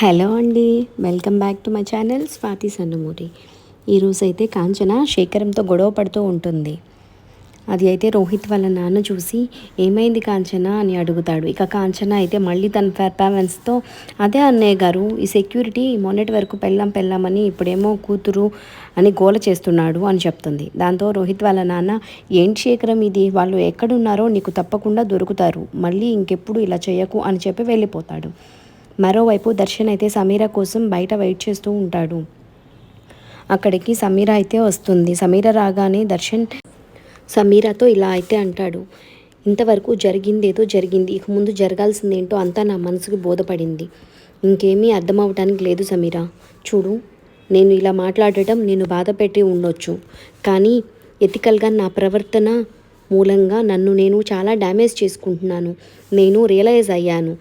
Hello అండి welcome back to my channel Swathi Sannamuri. ఈరోజు అయితే కాంచన శేఖరంతో గొడవ పడుతూ ఉంటుంది. అది అయితే రోహిత్ వాళ్ళ నాన్న చూసి ఏమైంది కాంచన? అని అడుగుతాడు. ఇక కాంచన అయితే మళ్ళీ తన పెర్ఫార్మెన్స్తో అదే అన్నయ్య గారు ఈ సెక్యూరిటీ మొన్నటి వరకు పెళ్ళాం పెళ్ళామని ఇప్పుడేమో కూతురు అని గోల చేస్తున్నాడు అని చెప్తుంది. దాంతో రోహిత్ వాళ్ళ నాన్న ఏంటి శేఖరం ఇది? వాళ్ళు ఎక్కడున్నారో నీకు తప్పకుండా దొరుకుతారు. మళ్ళీ ఇంకెప్పుడు ఇలా చేయకు అని చెప్పి వెళ్ళిపోతాడు. మరోవైపు దర్శన్ అయితే సమీర కోసం బయట వెయిట్ చేస్తూ ఉంటాడు. అక్కడికి సమీర అయితే వస్తుంది. సమీర రాగానే దర్శన్ సమీరతో ఇలా అయితే అంటాడు. ఇంతవరకు జరిగిందేదో జరిగింది. ఇక ముందు జరగాల్సిందేంటో అంతా నా మనసుకు బోధపడింది. ఇంకేమీ అర్థమవటానికి లేదు సమీర. చూడు నేను ఇలా మాట్లాడటం నేను బాధ పెట్టి ఉండొచ్చు. కానీ ఎథికల్గా నా ప్రవర్తన మూలంగా నన్ను నేను చాలా డ్యామేజ్ చేసుకుంటున్నాను. నేను రియలైజ్ అయ్యాను.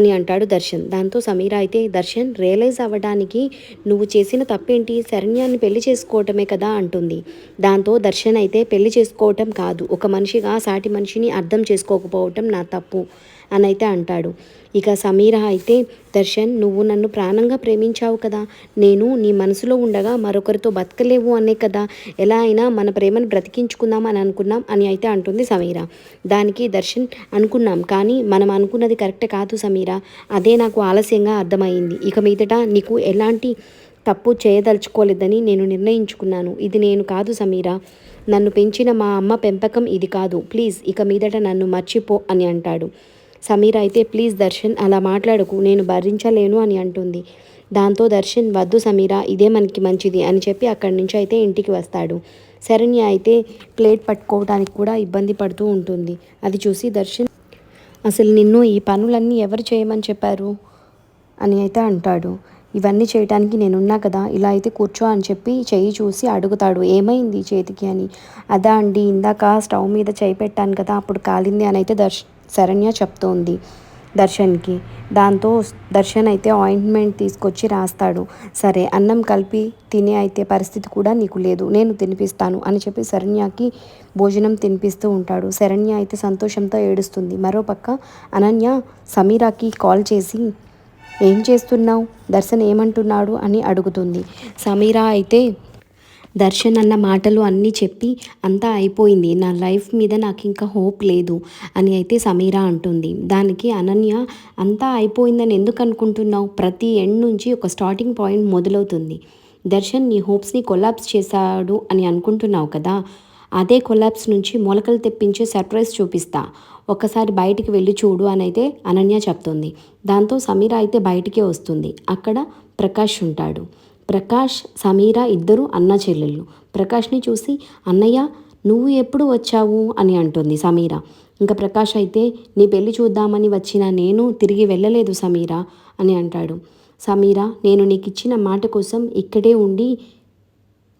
అని అంటాడు దర్శన్. దాంతో సమీర అయితే దర్శన్ రియలైజ్ అవ్వడానికి నువ్వు చేసిన తప్పేంటి? శరణ్యాన్ని పెళ్ళి చేసుకోవటమే కదా అంటుంది. దాంతో దర్శన్ అయితే పెళ్ళి చేసుకోవటం కాదు. ఒక మనిషిగా సాటి మనిషిని అర్థం చేసుకోకపోవటం నా తప్పు. అని అయితే అంటాడు. ఇక సమీర అయితే దర్శన్ నువ్వు నన్ను ప్రాణంగా ప్రేమించావు కదా. నేను నీ మనసులో ఉండగా మరొకరితో బతకలేవు అనే కదా. ఎలా అయినా మన ప్రేమను బ్రతికించుకుందాం అని అనుకున్నాం అని అయితే అంటుంది సమీర. దానికి దర్శన్ అనుకున్నాం కానీ మనం అనుకున్నది కరెక్ట్ కాదు సమీర. అదే నాకు ఆలస్యంగా అర్థమైంది. ఇక మీదట నీకు ఎలాంటి తప్పు చేయదలుచుకోలేదని నేను నిర్ణయించుకున్నాను. ఇది నేను కాదు సమీర. నన్ను పెంచిన మా అమ్మ పెంపకం ఇది కాదు. ప్లీజ్ ఇక మీదట నన్ను మర్చిపో అని అంటాడు. సమీర అయితే ప్లీజ్ దర్శన్ అలా మాట్లాడకు నేను భరించలేను అని అంటుంది. దాంతో దర్శన్ వద్దు సమీర ఇదే మనకి మంచిది అని చెప్పి అక్కడి నుంచి అయితే ఇంటికి వస్తాడు. శరణ్య అయితే ప్లేట్ పట్టుకోవడానికి కూడా ఇబ్బంది పడుతూ ఉంటుంది. అది చూసి దర్శన్ అసలు నిన్ను ఈ పనులన్నీ ఎవరు చేయమని చెప్పారు? అని అయితే అంటాడు. ఇవన్నీ చేయడానికి నేనున్నా కదా ఇలా అయితే కూర్చో అని చెప్పి చెయ్యి చూసి అడుగుతాడు. ఏమైంది చేతికి అని. అదా అండి ఇందాక స్టవ్ మీద చేయి పెట్టాను కదా అప్పుడు కాలింది అని అయితే దర్శ శరణ్య చెప్తోంది దర్శన్కి. దాంతో దర్శన్ అయితే ఆయింట్మెంట్ తీసుకొచ్చి రాస్తాడు. సరే అన్నం కలిపి తినే అయితే పరిస్థితి కూడా నీకు లేదు. నేను తినిపిస్తాను అని చెప్పి శరణ్యకి భోజనం తినిపిస్తూ ఉంటాడు. శరణ్య అయితే సంతోషంతో ఏడుస్తుంది. మరోపక్క అనన్య సమీరాకి కాల్ చేసి ఏం చేస్తున్నావు? దర్శన్ ఏమంటున్నాడు? అని అడుగుతుంది. సమీరా అయితే దర్శన్ అన్న మాటలు అన్నీ చెప్పి అంతా అయిపోయింది. నా లైఫ్ మీద నాకు ఇంకా హోప్ లేదు అని అయితే సమీరా అంటుంది. దానికి అనన్య అంతా అయిపోయిందని ఎందుకు అనుకుంటున్నావు ప్రతి ఎండ్ నుంచి ఒక స్టార్టింగ్ పాయింట్ మొదలవుతుంది. దర్శన్ నీ హోప్స్ని కొలాప్స్ చేశాడు అని అనుకుంటున్నావు కదా? అదే కొలాప్స్ నుంచి మొలకలు తెప్పించే సర్ప్రైజ్ చూపిస్తా. ఒకసారి బయటికి వెళ్ళి చూడు అని అయితే అనన్య చెప్తుంది. దాంతో సమీర అయితే బయటికే వస్తుంది. అక్కడ ప్రకాష్ ఉంటాడు. ప్రకాష్ సమీర ఇద్దరు అన్న చెల్లెళ్ళు. ప్రకాష్ని చూసి అన్నయ్య నువ్వు ఎప్పుడు వచ్చావు? అని అంటుంది సమీర. ఇంకా ప్రకాష్ అయితే నీ పెళ్ళి చూద్దామని వచ్చిన నేను తిరిగి వెళ్ళలేదు సమీర అని అంటాడు. సమీర నేను నీకు ఇచ్చిన మాట కోసం ఇక్కడే ఉండి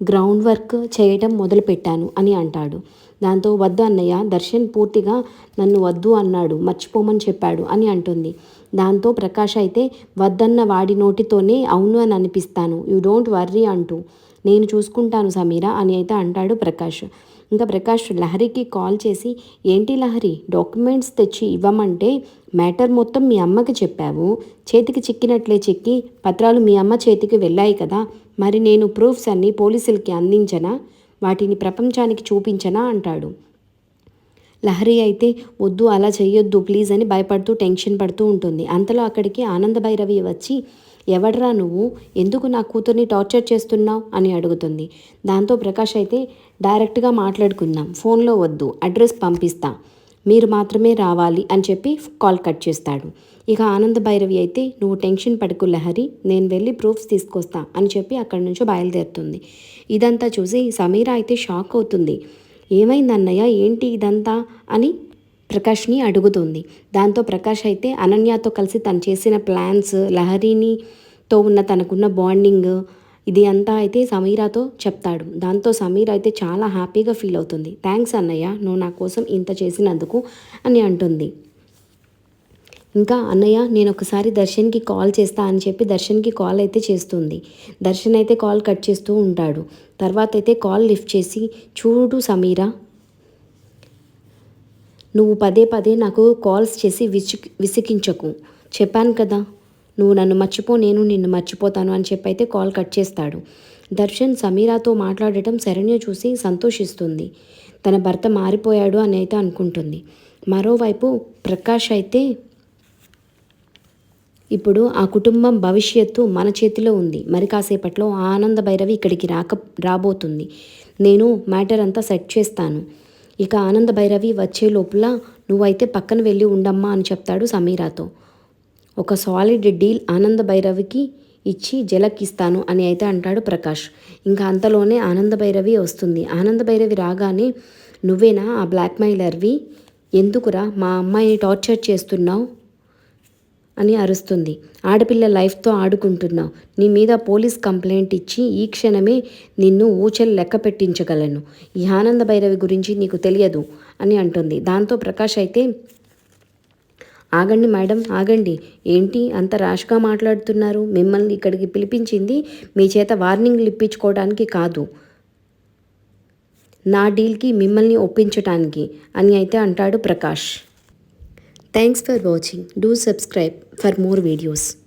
గ్రౌండ్ వర్క్ చేయటం మొదలుపెట్టాను అని అంటాడు. దాంతో వద్దు అన్నయ్య దర్శన్ పూర్తిగా నన్ను వద్దు అన్నాడు. మర్చిపోమని చెప్పాడు అని అంటుంది. దాంతో ప్రకాష్ అయితే వద్దన్న వాడి నోటితోనే అవును అని అనిపిస్తాను. యూ డోంట్ వర్రీ అంటూ. నేను చూసుకుంటాను సమీరా అని అయితే అంటాడు ప్రకాష్. ఇంకా ప్రకాష్ లహరికి కాల్ చేసి ఏంటి లహరి డాక్యుమెంట్స్ తెచ్చి ఇవ్వమంటే మ్యాటర్ మొత్తం మీ అమ్మకి చెప్పావు. చేతికి చిక్కినట్లే చిక్కి పత్రాలు మీ అమ్మ చేతికి వెళ్ళాయి కదా. మరి నేను ప్రూఫ్స్ అన్నీ పోలీసులకి అందించనా? వాటిని ప్రపంచానికి చూపించనా? అంటాడు. లహరి అయితే వద్దు అలా చేయొద్దు ప్లీజ్ అని భయపడుతూ టెన్షన్ పడుతూ ఉంటుంది. అంతలో అక్కడికి ఆనంద భైరవి వచ్చి ఎవడ్రా నువ్వు? ఎందుకు నా కూతుర్ని టార్చర్ చేస్తున్నావు? అని అడుగుతుంది. దాంతో ప్రకాష్ అయితే డైరెక్ట్గా మాట్లాడుకుందాం. ఫోన్లో వద్దు. అడ్రస్ పంపిస్తా. మీరు మాత్రమే రావాలి అని చెప్పి కాల్ కట్ చేస్తాడు. ఇక ఆనంద భైరవి అయితే నువ్వు టెన్షన్ పడుకు లహరి. నేను వెళ్ళి ప్రూఫ్స్ తీసుకొస్తా అని చెప్పి అక్కడి నుంచి బయలుదేరుతుంది. ఇదంతా చూసి సమీర అయితే షాక్ అవుతుంది. ఏమైంది అన్నయ్య ఏంటి ఇదంతా? అని ప్రకాష్ని అడుగుతుంది. దాంతో ప్రకాష్ అయితే అనన్యతో కలిసి తను చేసిన ప్లాన్స్ లహరినితో ఉన్న తనకున్న బాండింగ్ ఇది అంతా అయితే సమీరాతో చెప్తాడు. దాంతో సమీర్ అయితే చాలా హ్యాపీగా ఫీల్ అవుతుంది. థ్యాంక్స్ అన్నయ్య నువ్వు నా కోసం ఇంత చేసినందుకు అని అంటుంది. ఇంకా అన్నయ్య నేను ఒకసారి దర్శన్కి కాల్ చేస్తా అని చెప్పి దర్శన్కి కాల్ అయితే చేస్తుంది. దర్శన్ అయితే కాల్ కట్ చేస్తూ ఉంటాడు. తర్వాత అయితే కాల్ లిఫ్ట్ చేసి చూడు సమీరా నువ్వు పదే పదే నాకు కాల్స్ చేసి విసి విసిగించకు. చెప్పాను కదా నువ్వు నన్ను మర్చిపో నేను నిన్ను మర్చిపోతాను అని చెప్పి అయితే కాల్ కట్ చేస్తాడు. దర్శన్ సమీరాతో మాట్లాడటం శరణ్య చూసి సంతోషిస్తుంది. తన భర్త మారిపోయాడు అని అయితే అనుకుంటుంది. మరోవైపు ప్రకాష్ అయితే ఇప్పుడు ఆ కుటుంబం భవిష్యత్తు మన చేతిలో ఉంది. మరి కాసేపట్లో ఆనంద భైరవి ఇక్కడికి రాక రాబోతుంది. నేను మ్యాటర్ అంతా సెట్ చేస్తాను. ఇక ఆనంద భైరవి వచ్చే లోపల నువ్వైతే పక్కన వెళ్ళి ఉండమ్మా అని చెప్తాడు సమీరాతో. ఒక సాలిడ్ డీల్ ఆనంద భైరవికి ఇచ్చి జలకిస్తాను అని అయితే అంటాడు ప్రకాష్. ఇంకా అంతలోనే ఆనంద భైరవి వస్తుంది. ఆనంద భైరవి రాగానే నువ్వేనా ఆ బ్లాక్మెయిలర్వి ఎందుకురా మా అమ్మాయిని టార్చర్ చేస్తున్నావు? అని అరుస్తుంది. ఆడపిల్ల లైఫ్తో ఆడుకుంటున్నావు నీ మీద పోలీస్ కంప్లైంట్ ఇచ్చి ఈ క్షణమే నిన్ను ఊచలు లెక్క పెట్టించగలను. ఈ ఆనంద భైరవి గురించి నీకు తెలియదు అని అంటుంది. దాంతో ప్రకాష్ అయితే ఆగండి మేడం ఆగండి. ఏంటి అంత ర్యాష్గా మాట్లాడుతున్నారు? మిమ్మల్ని ఇక్కడికి పిలిపించింది మీ చేత వార్నింగ్లు ఇప్పించుకోవడానికి కాదు. నా డీల్కి మిమ్మల్ని ఒప్పించటానికి అని అయితే అంటాడు Prakash. Thanks for watching. Do subscribe for more videos.